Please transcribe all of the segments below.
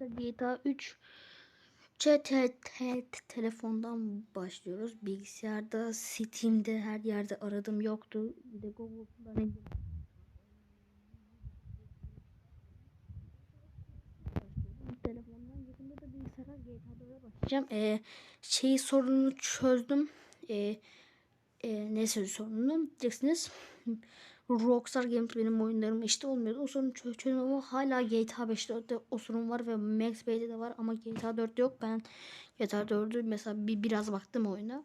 Arkadaşlar GTA 3 te, te, te- telefondan başlıyoruz. Bilgisayarda, Steam'de her yerde aradım yoktu. Bir de Google'dan. Telefondan yakında da bilgisayara GTA 4'e başlayacağım. Ee, şeyi sorununu çözdüm. Ee, e, ne söz sorununu diyeceksiniz. Rockstar Games benim oyunlarım işte olmuyordu. O sorunu çö- çözdüm ama hala GTA 5'te o sorun var ve Max Payne'de de var ama GTA 4'te yok. Ben GTA 4'ü mesela bir biraz baktım oyuna.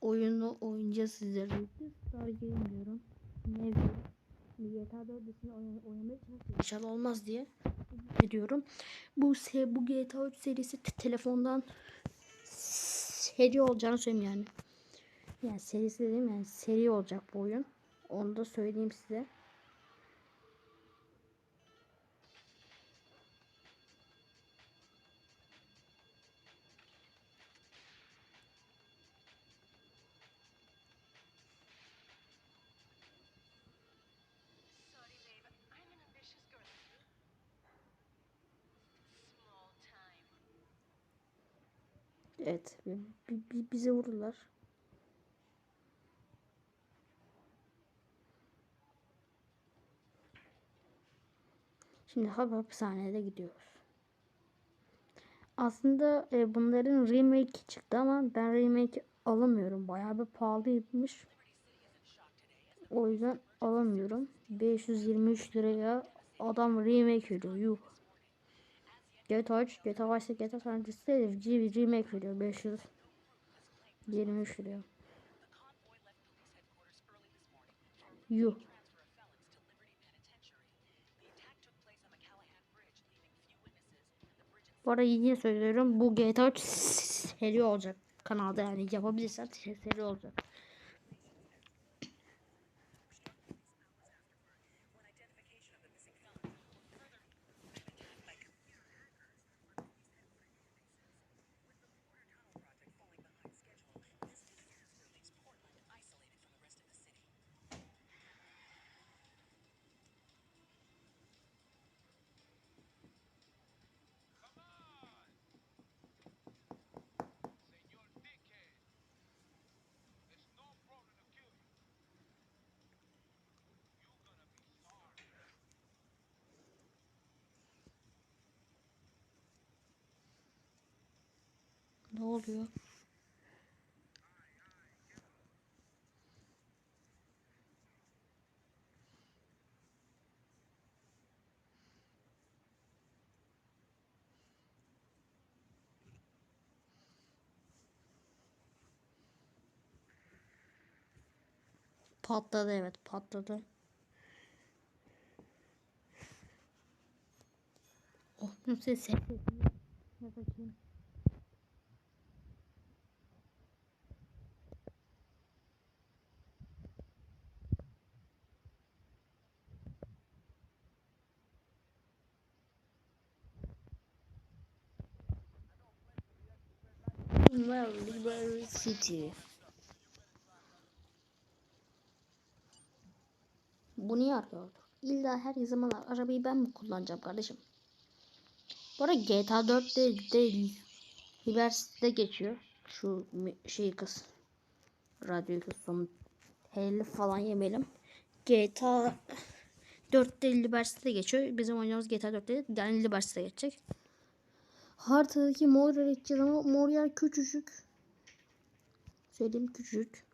Oyunu oynayacağız sizlerle birlikte. Star Game diyorum. Ne GTA 4'ünü oyn- oynamaya çalışıyorum. İnşallah olmaz diye ediyorum. Bu se bu GTA 3 serisi te- telefondan seri olacağını söyleyeyim yani. Yani serisi dedim yani seri olacak bu oyun. Onu da söyleyeyim size. Sorry, babe. I'm Şimdi hap hapishaneye gidiyoruz. Aslında e, bunların remake çıktı ama ben remake alamıyorum. Bayağı bir pahalıymış. O yüzden alamıyorum. 523 liraya adam remake veriyor. Yuh. GTA 3, GTA Vice, GTA San Andreas de remake veriyor. 523 liraya. Yuh. Bu arada yine söylüyorum bu GTA 3 seri olacak kanalda yani yapabilirsen seri olacak. Ne oluyor? Patladı evet patladı. Oh ses ses. Ne bakayım. Well, Liberty City. Bu niye arıyor? İlla her zaman arabayı ben mi kullanacağım kardeşim? Bu arada GTA 4 değil. Liberty'de geçiyor. Şu şey kız. Radyo kısmı. Helli falan yemeyelim. GTA 4'te Liberty'de geçiyor. Bizim oynadığımız GTA 4'te yani Liberty'de geçecek. Haritadaki mor edeceğiz ama mor yer küçücük. Söyleyeyim küçücük.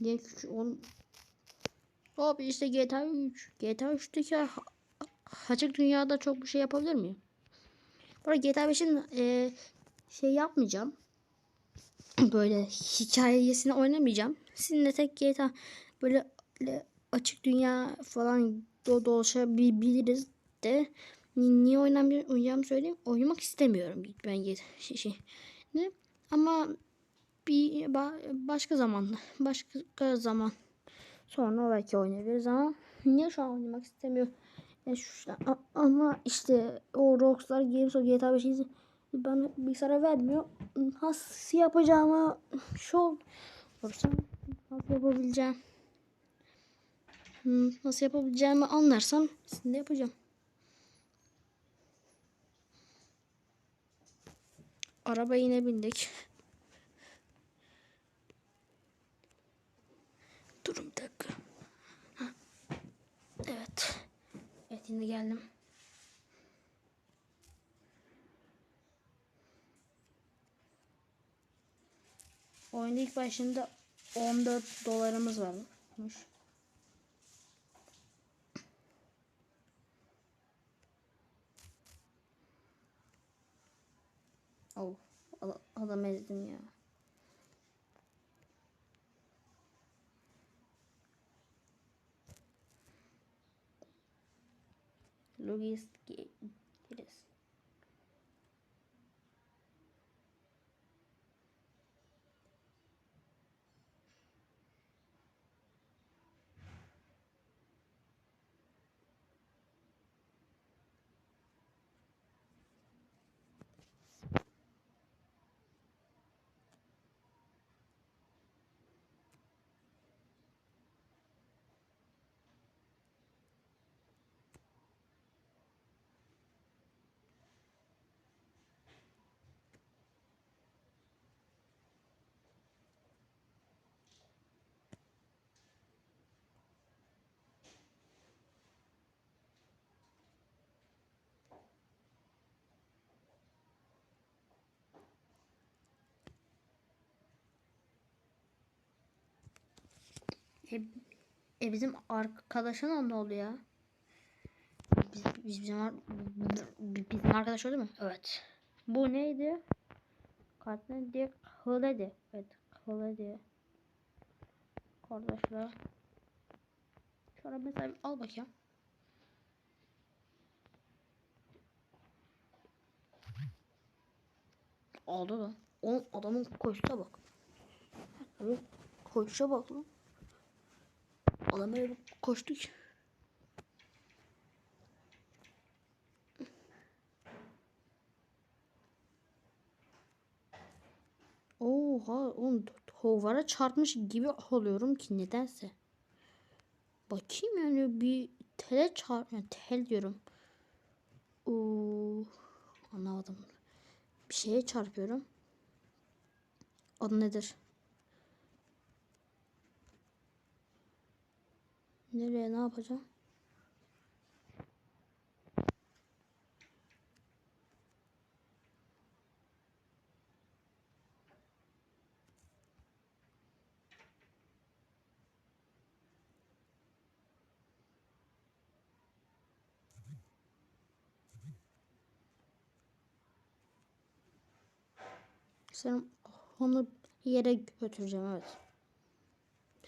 Niye küçük? On... Abi işte GTA 3. GTA 3'teki ha- açık dünyada çok bir şey yapabilir miyim? Arada GTA 5'in e, şey yapmayacağım. Böyle hikayesini oynamayacağım. Sizinle tek GTA böyle açık dünya falan do dolaşabiliriz de Ni- niye oynamıyorum oynayacağımı söyleyeyim. Oynamak istemiyorum ben GTA şey, şey. Ne? Ama bir ba- başka zaman başka zaman sonra belki oynayabiliriz ama niye şu an oynamak istemiyorum. Ya şu, a- ama işte o Rockstar Games o GTA 5'i bana bilgisayara vermiyor. Nasıl yapacağımı şu olursa nasıl yapabileceğim hmm, nasıl yapabileceğimi anlarsam sizinle yapacağım. araba yine bindik. Durun bir dakika. Evet. Evet yine geldim. Oyunda ilk başında 14 dolarımız varmış. Oh, ad- adam ezdim ya. logistyki E, e bizim arkadaşına ne oldu ya? Biz, biz bizim, bizim arkadaş oldu mu? Evet. Bu neydi? Kart neydi? Hıledi. Evet. Hıledi. Kardeşler. Şöyle mesela al bakayım. Aldı da. Oğlum adamın koşuşa bak. Adamın koşuşa bak lan. Adam böyle bir koştu ki. Oha oğlum hovara çarpmış gibi oluyorum ki nedense. Bakayım yani bir tele çarp yani tel diyorum. Oo, anlamadım. Bir şeye çarpıyorum. Adı nedir? Nereye ne yapacağım? Sen onu yere götüreceğim evet.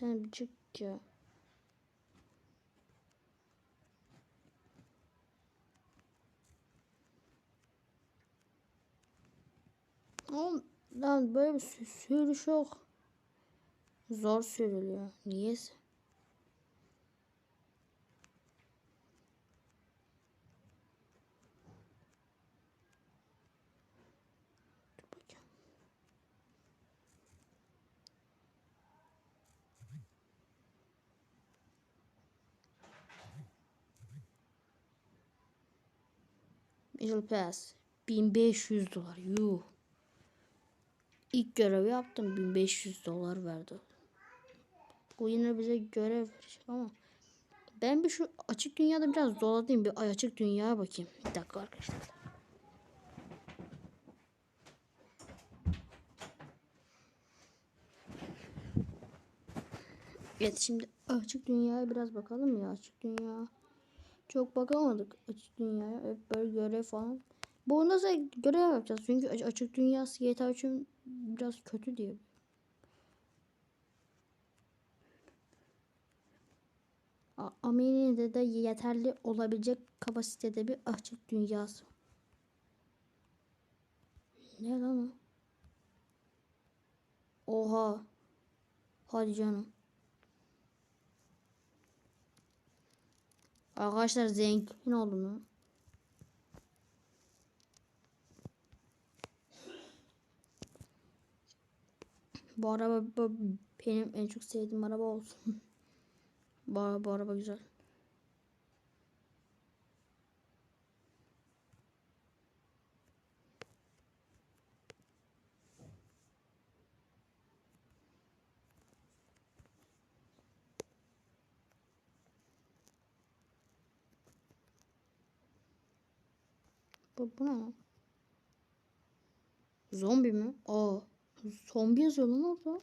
Sen bir çık ya. Oğlum lan böyle bir sü- sürüş yok. Zor sürülüyor. Niyeyse. Battle Pass. 1500 dolar. Yuh. İlk görevi yaptım. 1500 dolar verdi. Bu yine bize görev verecek ama ben bir şu açık dünyada biraz doladayım. Bir ay açık dünyaya bakayım. Bir dakika arkadaşlar. Evet şimdi açık dünyaya biraz bakalım ya açık dünya. Çok bakamadık açık dünyaya. Hep böyle görev falan. Bu nasıl görev yapacağız? Çünkü aç- açık dünyası GTA 3'ün biraz kötü diye. A- Ama yine de, de yeterli olabilecek kapasitede bir açık dünyası. Ne lan o? Oha. Hadi canım. Arkadaşlar zengin oldum Bu araba bu benim en çok sevdiğim araba olsun. bu, araba, bu araba güzel. Bu, bu ne? Zombi mi? Aa. Zombi yazıyor lan orada.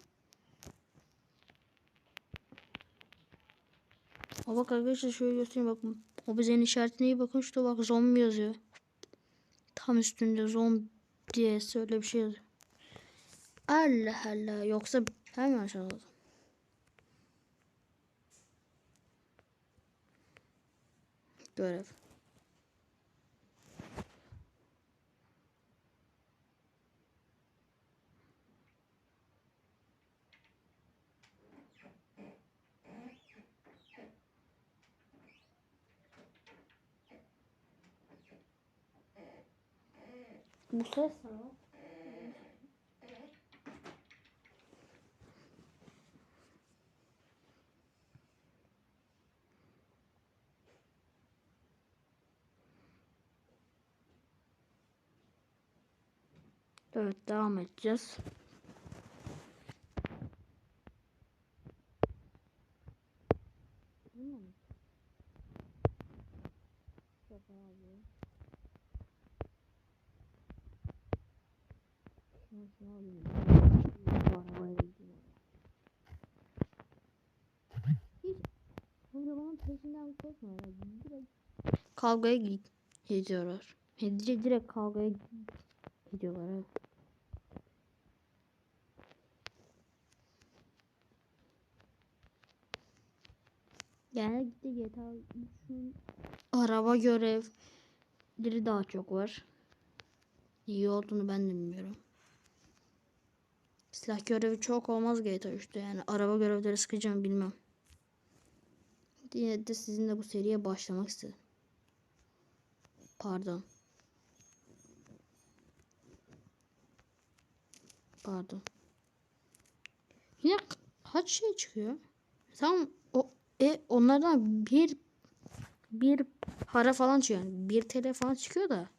Aa bak arkadaşlar şöyle göstereyim bakın. O bizenin işaretine iyi bakın. Şurada bak zombi yazıyor. Tam üstünde zombi diye öyle bir şey yazıyor. Allah Allah. Yoksa hemen aşağıda. Görev. Bu ses ne? Evet devam edeceğiz. Çok abi. Şunu şunu alayım. Bu arabaya gideyim. Hiç arabanın peşinden koşmuyor. Direkt kavgaya git gidiyorlar. Direkt, direkt kavgaya gidiyorlar. Evet. Genellikle GTA 3'ün araba görevleri daha çok var. İyi olduğunu ben de bilmiyorum. Silah görevi çok olmaz GTA 3'te yani araba görevleri sıkacağım bilmem. Yine de sizinle bu seriye başlamak istedim. Pardon. Pardon. Yine kaç şey çıkıyor? Tamam o e onlardan bir bir para falan çıkıyor. Yani bir TL falan çıkıyor da.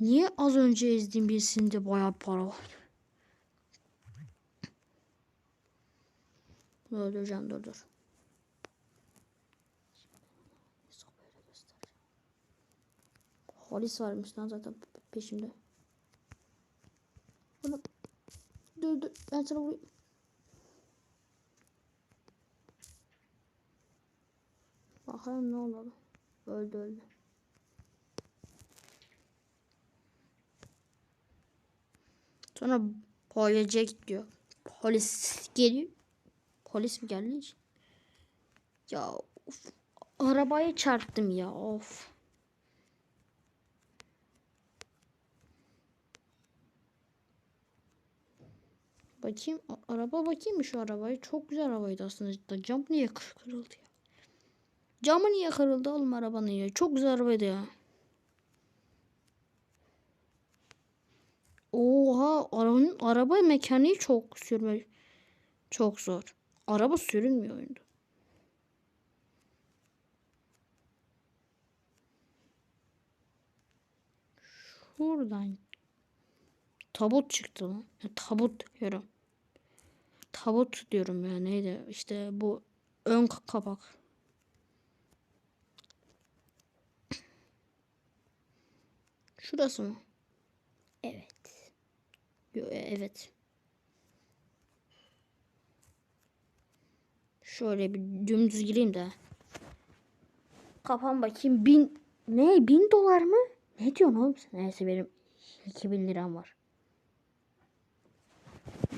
Niye az önce ezdiğim birisinde bayağı para var? Öldüreceğim dur dur. Sopayla Polis varmış lan zaten peşimde. Bunu dur dur ben sana vurayım. Bakalım ne olur. Öldü öldü. Sonra polis diyor. Polis geliyor. Polis mi geldi? Ya of. Arabaya çarptım ya of. Bakayım araba bakayım mı şu arabayı? Çok güzel arabaydı aslında. cidden. Cam niye kır- kırıldı ya? Camı niye kırıldı oğlum arabanın ya? Çok güzel arabaydı ya. Oha arabanın araba mekaniği çok sürme çok zor. Araba sürünmüyor oyunda. Şuradan tabut çıktı lan. Tabut diyorum. Tabut diyorum ya neydi? İşte bu ön ka- kapak. Şurası mı? Evet. Yo, e- evet. Şöyle bir dümdüz gireyim de. Kapan bakayım. Bin ne? Bin dolar mı? Ne diyorsun oğlum sen? Neyse benim 2000 liram var.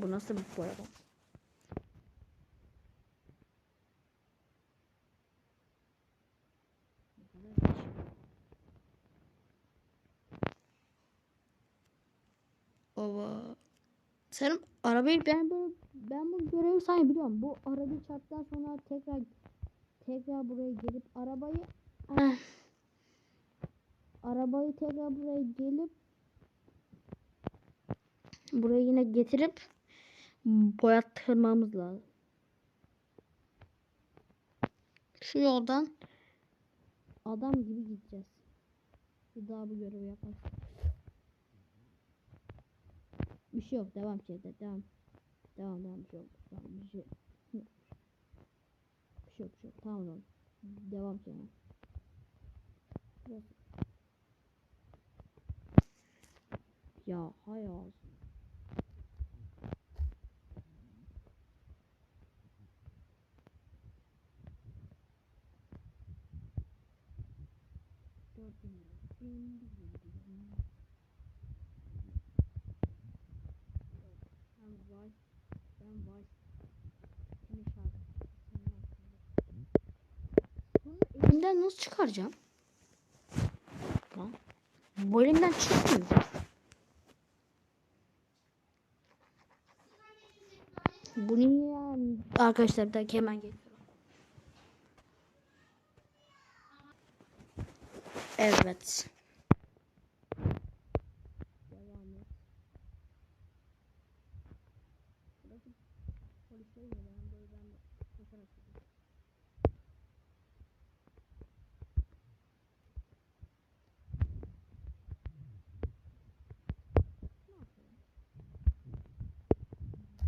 Bu nasıl bir araba? Baba. Sen arabayı ben böyle ben bu görevi sanki biliyorum. Bu arabayı çarptıktan sonra tekrar tekrar buraya gelip arabayı arabayı tekrar buraya gelip buraya yine getirip boyattırmamız lazım. Şu yoldan adam gibi gideceğiz. Bir daha bu görevi yapmak. Bir şey yok. Devam şeyde. Devam. Devam devam bir şey yok. Tamam bir şey. Bir şey yok bir şey yok. Tamam tamam. Devam şeyden. Burası. Ya hayal. Dört bin lira. Bin, bin, bin, bin. Ben vay. Ben vay. Seni hakkında. Bunu elimden nasıl çıkaracağım? Lan. Bu elimden çıkmıyor. Bu niye? Arkadaşlar bir dakika hemen geliyorum. Evet. Devam et. Burası polislerin yeri. Ben böyle ben de koşarak gidiyorum. Ne yapıyorum?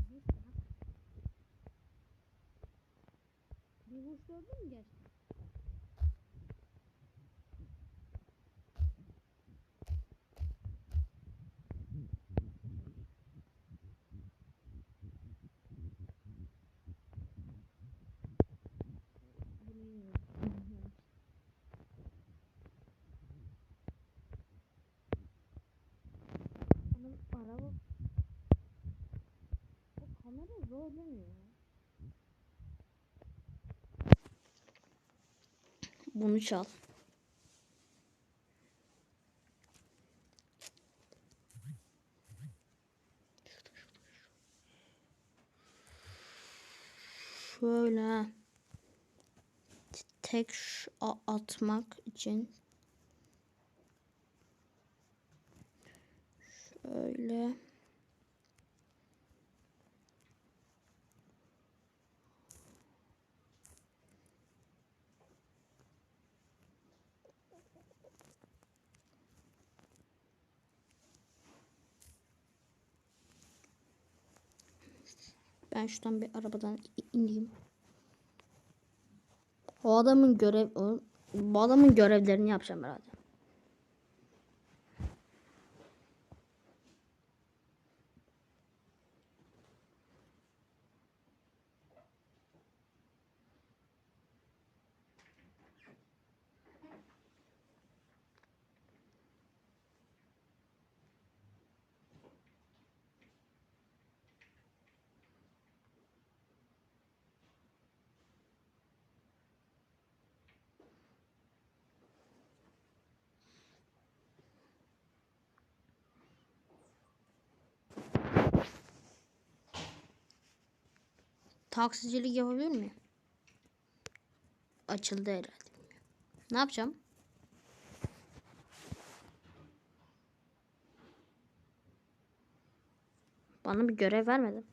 Bir saat. Bir vuruş gördün mü gerçekten? Bunu bilmiyorum. Ama araba o kamera zorlanıyor ya. Bunu çal. Şöyle tek atmak için şöyle ben şuradan bir arabadan ineyim. O adamın görev o, bu adamın görevlerini yapacağım herhalde. Taksicilik yapabilir miyim? Açıldı herhalde. Ne yapacağım? Bana bir görev vermedin.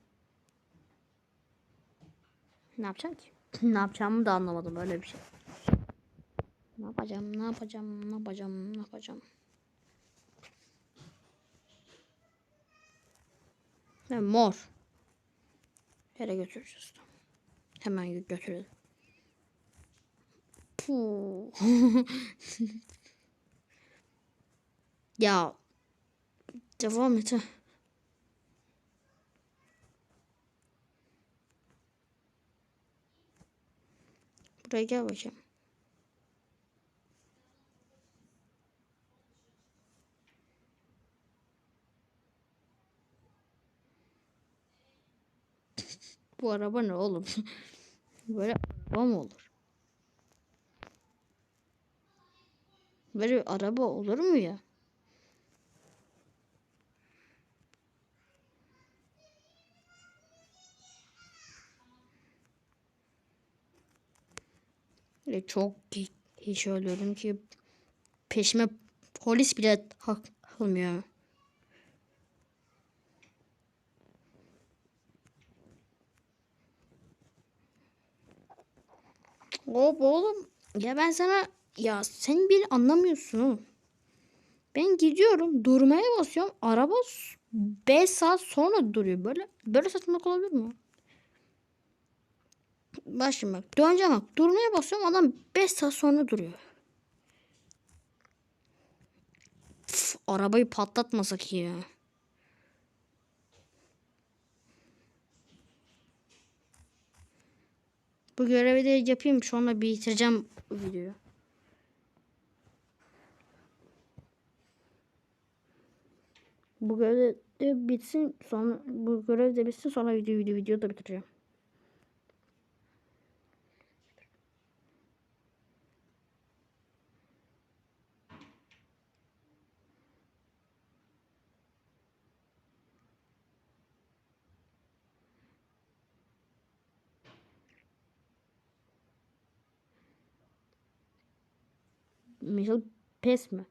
Ne yapacağım ki? ne yapacağımı da anlamadım öyle bir şey. Ne yapacağım? Ne yapacağım? Ne yapacağım? Ne yapacağım? Ne mor. Yere götüreceğiz. Hemen gö- götürelim. Puh. ya devam et. Buraya gel bakayım. Bu araba ne oğlum? Böyle araba mı olur? Böyle araba olur mu ya? Ve çok hi- hiç ölüyorum ki peşime polis bile takılmıyor. Hop oğlum. Ya ben sana ya sen beni anlamıyorsun oğlum. Ben gidiyorum durmaya basıyorum. Araba 5 saat sonra duruyor. Böyle böyle saçmalık olabilir mi? Bak şimdi bak döneceğim bak durmaya basıyorum adam 5 saat sonra duruyor. Üf, arabayı patlatmasak ya. Bu görevi de yapayım sonra bitireceğim videoyu. Bu görev de bitsin sonra bu görev de bitsin sonra video video video da bitireceğim. Mesela pes mi?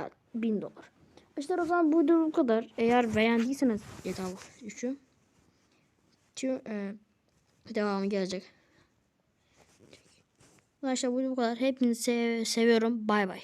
Evet, 1000 dolar. İşte o zaman bu bu kadar. Eğer beğendiyseniz GTA 3'ü tüm e, devamı gelecek. Arkadaşlar bu bu kadar. Hepinizi sev- seviyorum. Bay bay.